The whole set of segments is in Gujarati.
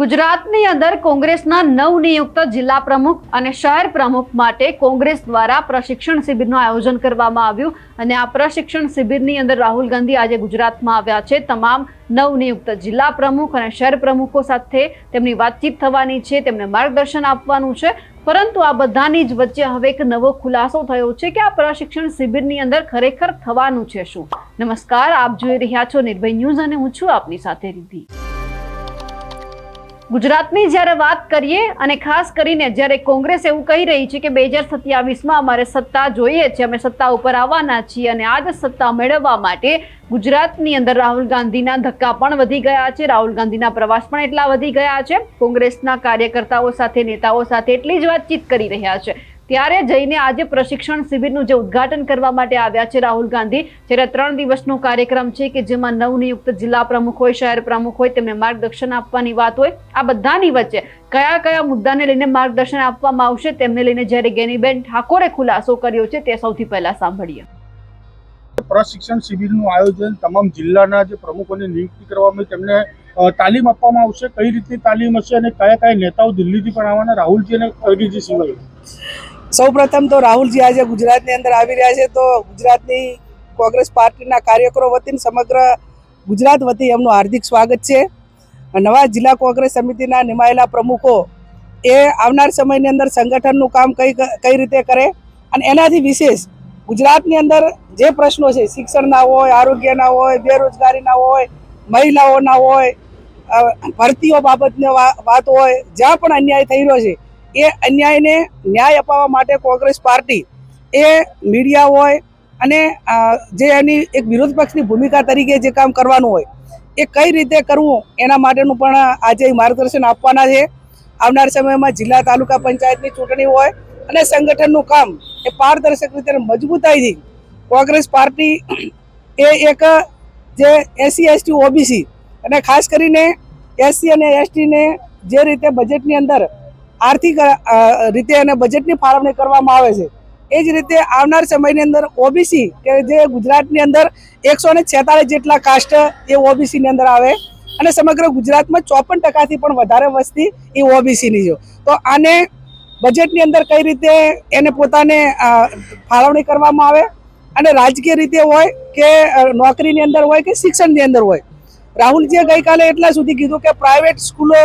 ગુજરાતની અંદર કોંગ્રેસના નવનિયુક્ત જિલ્લા પ્રમુખ અને શહેર પ્રમુખ માટે કોંગ્રેસ દ્વારા પ્રશિક્ષણ શિબિરનું આયોજન કરવામાં આવ્યું અને આ પ્રશિક્ષણ શિબિરની અંદર રાહુલ ગાંધી આજે ગુજરાતમાં આવ્યા છે. તમામ નવનિયુક્ત જિલ્લા પ્રમુખ અને શહેર પ્રમુખો સાથે તેમની વાતચીત થવાની છે, તેમને માર્ગદર્શન આપવાનું છે. પરંતુ આ બધાની જ વચ્ચે હવે એક નવો ખુલાસો થયો છે કે આ પ્રશિક્ષણ શિબિરની અંદર ખરેખર થવાનું છે શું? નમસ્કાર, આપ જોઈ રહ્યા છો નિર્ભય ન્યૂઝ અને હું છું આપની સાથે રિદ્ધિ. ગુજરાતની જ્યારે વાત કરીએ અને ખાસ કરીને જ્યારે કોંગ્રેસ એવું કહી રહી છે કે બે હજાર સત્યાવીસમાં અમારે સત્તા જોઈએ છે, અમે સત્તા ઉપર આવવાના છીએ અને આ જ સત્તા મેળવવા માટે ગુજરાતની અંદર રાહુલ ગાંધીના ધક્કા પણ વધી ગયા છે, રાહુલ ગાંધીના પ્રવાસ પણ એટલા વધી ગયા છે, કોંગ્રેસના કાર્યકર્તાઓ સાથે, નેતાઓ સાથે એટલી જ વાતચીત કરી રહ્યા છે. ત્યારે જઈને આજે પ્રશિક્ષણ શિબિરનું જે ઉદ્ઘાટન કરવા માટે આવ્યા છે રાહુલ ગાંધી. જ્યારે ત્રણ દિવસનો કાર્યક્રમ છે કે જેમાં નવનિયુક્ત જિલ્લા પ્રમુખ હોય, શહેર પ્રમુખ હોય, તેમને માર્ગદર્શન આપવાની વાત હોય. આ બધાની વચ્ચે કયા કયા મુદ્દાને લઈને માર્ગદર્શન આપવામાં આવશે તેમને લઈને જ્યારે ગેનીબેન ઠાકોરે ખુલાસો કર્યો છે તે સૌથી પહેલા સાંભળીએ. પ્રશિક્ષણ શિબિરનું આયોજન તમામ જિલ્લાના જે પ્રમુખોની નિયુક્તિ કરવામાં તેમને તાલીમ આપવામાં આવશે. કઈ રીતની તાલીમ હશે અને કયા કયા નેતાઓ દિલ્હીથી પણ આવવાના? રાહુલજી અને ખડગેજી સિવાય. સૌ પ્રથમ તો રાહુલજી આજે ગુજરાતની અંદર આવી રહ્યા છે તો ગુજરાતની કોંગ્રેસ પાર્ટીના કાર્યકરો વતી સમગ્ર ગુજરાત વતી એમનું હાર્દિક સ્વાગત છે. નવા જિલ્લા કોંગ્રેસ સમિતિના નિમાયેલા પ્રમુખો એ આવનાર સમયની અંદર સંગઠનનું કામ કઈ કઈ રીતે કરે અને એનાથી વિશેષ ગુજરાતની અંદર જે પ્રશ્નો છે શિક્ષણના હોય આરોગ્યના હોય બેરોજગારીના હોય મહિલાઓના હોય ભરતીઓ બાબતની વાત હોય, જ્યાં પણ અન્યાય થઈ રહ્યો છે એ અન્યાયને ન્યાય અપાવવા માટે કોંગ્રેસ પાર્ટી એ મીડિયા હોય અને જે એની એક વિરોધ પક્ષની ભૂમિકા તરીકે જે કામ કરવાનું હોય, એ કઈ રીતે કરવું એના માટેનું પણ આજે માર્ગદર્શન આપવાના છે. આવનાર સમયમાં જિલ્લા તાલુકા પંચાયતની ચૂંટણી હોય અને સંગઠનનું કામ એ પારદર્શક રીતે મજબૂતાઈથી કોંગ્રેસ પાર્ટી એ એક, જે એસસી એસટી, ઓબીસી અને ખાસ કરીને એસસી અને એસટીને જે રીતે બજેટની અંદર આર્થિક રીતે અને બજેટની ફાળવણી કરવામાં આવે છે. એ જ રીતે આવનાર સમયની અંદર ઓબીસી કે જે ગુજરાતની અંદર એકસો ને છેતાલીસ જેટલા કાસ્ટ એ ઓબીસીની અંદર આવે અને સમગ્ર ગુજરાતમાં ચોપન ટકાથી પણ વધારે વસ્તી એ ઓબીસીની છે. તો આને બજેટની અંદર કઈ રીતે એને પોતાને ફાળવણી કરવામાં આવે અને રાજકીય રીતે હોય કે નોકરીની અંદર હોય કે શિક્ષણની અંદર હોય. રાહુલજીએ ગઈકાલે એટલા સુધી કીધું કે પ્રાઇવેટ સ્કૂલો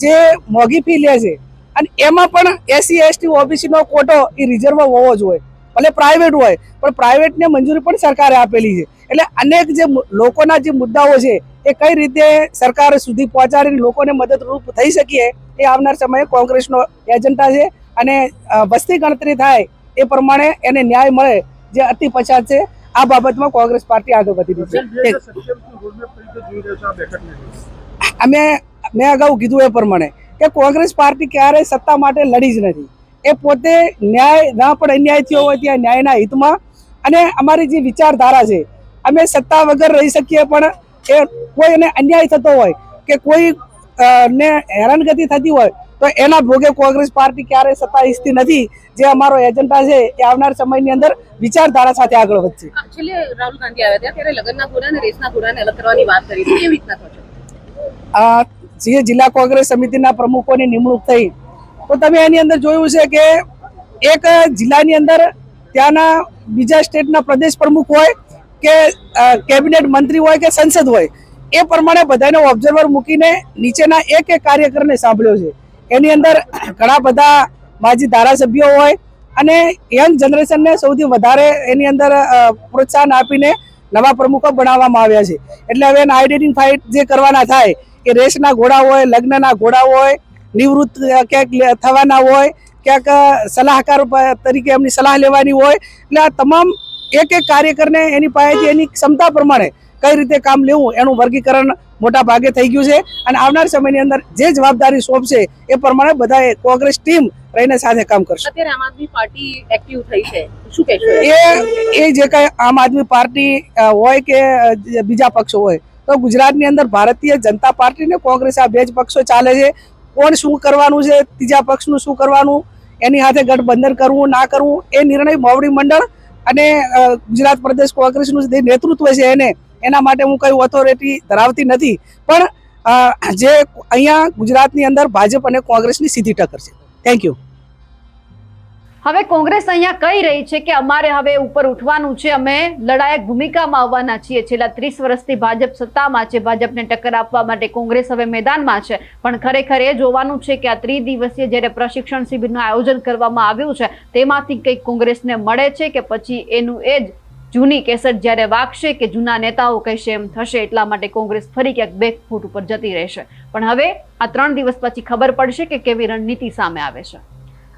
જે મોંઘી ફી લે છે અને એમાં પણ એસસી એસટી ઓબીસીનો કોટો એ રિઝર્વ હોવો જોઈએ. ભલે પ્રાઇવેટ હોય પણ પ્રાઇવેટને મંજૂરી પણ સરકારે આપેલી છે. એટલે અનેક જે લોકોના જે મુદ્દાઓ છે એ કઈ રીતે સરકાર સુધી પહોંચાડીને લોકોને મદદરૂપ થઈ શકીએ એ આવનાર સમયે કોંગ્રેસનો એજન્ડા છે. અને વસ્તી ગણતરી થાય એ પ્રમાણે એને ન્યાય મળે જે અતિ પછાત છે આ બાબતમાં કોંગ્રેસ પાર્ટી આગળ વધી રહી છે. અમે મેં અગાઉ કીધું એ પ્રમાણે કે કોંગ્રેસ પાર્ટી ક્યારેય સત્તા માટે લડી જ નથી. એ પોતે ન્યાય ના પણ અન્યાય થયો હોય ત્યાં ન્યાયના હિતમાં. અને અમારી જે વિચારધારા છે અમે સત્તા વગર રહી શકીએ પણ એ કોઈને અન્યાય થતો હોય કે કોઈ ને હેરાનગતિ થતી હોય તો એના ભોગે કોંગ્રેસ પાર્ટી ક્યારેય સત્તા ઈચ્છતી નથી. જે અમારો એજન્ડા છે એ આવનાર સમયની અંદર વિચારધારા સાથે આગળ વધશે. રાહુલ ગાંધી આવ્યા હતા ત્યારે લગ્નના ઘોડા અને રેસના ઘોડાને અલગ કરવાની વાત કરી કેવી રીતના થશે જે જિલ્લા કોંગ્રેસ સમિતિના પ્રમુખોની નિમણૂક થઈ. તો તમે એની અંદર જોયું છે કે એક જિલ્લાની અંદર ત્યાંના બીજા સ્ટેટના પ્રદેશ પ્રમુખ હોય કે કેબિનેટ મંત્રી હોય કે સંસદ હોય, એ પ્રમાણે બધાને ઓબ્ઝર્વર મૂકીને નીચેના એક એક કાર્યકરને સાંભળ્યો છે. એની અંદર ઘણા બધા માજી ધારાસભ્યો હોય અને યંગ જનરેશનને સૌથી વધારે એની અંદર પ્રોત્સાહન આપીને નવા પ્રમુખો બનાવવામાં આવ્યા છે. એટલે હવે એને આઈડેન્ટિફાઈ જે કરવાના થાય એ રેસના ઘોડા હોય લગ્નના ઘોડા હોય નિવૃત્ત ક્યાંક થવાના હોય ક્યાંક સલાહકાર તરીકે એમની સલાહ લેવાની હોય. એટલે આ તમામ એક એક કાર્યકરને એની પાસેથી એની ક્ષમતા પ્રમાણે કઈ રીતે કામ લેવું એનું વર્ગીકરણ મોટા ભાગે થઈ ગયું છે. અને આવનાર સમયની અંદર જે જવાબદારી સોંપશે એ પ્રમાણે બધા કોંગ્રેસ ટીમ રહીને સાથે કામ કરશે. અત્યારે આમ આદમી પાર્ટી એક્ટિવ થઈ છે. શું કહેશો? એ એ જે કઈ આમ આદમી પાર્ટી હોય કે બીજા પક્ષો હોય તો ગુજરાતની અંદર ભારતીય જનતા પાર્ટી ને કોંગ્રેસ આ બે જ પક્ષો ચાલે છે. કોણ શું કરવાનું છે, ત્રીજા પક્ષનું શું કરવાનું, એની સાથે ગઠબંધન કરવું, ના કરવું, એ નિર્ણય મોવડી મંડળ અને ગુજરાત પ્રદેશ કોંગ્રેસનું જે નેતૃત્વ છે એને, એના માટે હું કઈ ઓથોરિટી ધરાવતી નથી. પણ જે અહીંયા ગુજરાતની અંદર ભાજપ અને કોંગ્રેસની સીધી ટક્કર છે. થેન્ક યુ હવે કોંગ્રેસ અહીંયા કહી રહી છે કે અમારે હવે ઉપર ઉઠવાનું છે. અમે લડાયક ભૂમિકામાં આવવાના છીએ. છેલ્લા ત્રીસ વર્ષથી ભાજપ સત્તામાં છે. ભાજપને ટક્કર આપવા માટે કોંગ્રેસ હવે મેદાનમાં છે. પણ ખરેખર એ જોવાનું છે કે આ ત્રિદિવસીય જ્યારે પ્રશિક્ષણ શિબિરનું આયોજન કરવામાં આવ્યું છે, તેમાંથી કંઈક કોંગ્રેસને મળે છે કે પછી એનું એ જ જૂની કેસર જ્યારે વાગશે કે જૂના નેતાઓ કહેશે એમ થશે, એટલા માટે કોંગ્રેસ ફરી ક્યાંક બેક ફૂટ ઉપર જતી રહેશે. પણ હવે આ ત્રણ દિવસ પછી ખબર પડશે કે કેવી રણનીતિ સામે આવે છે.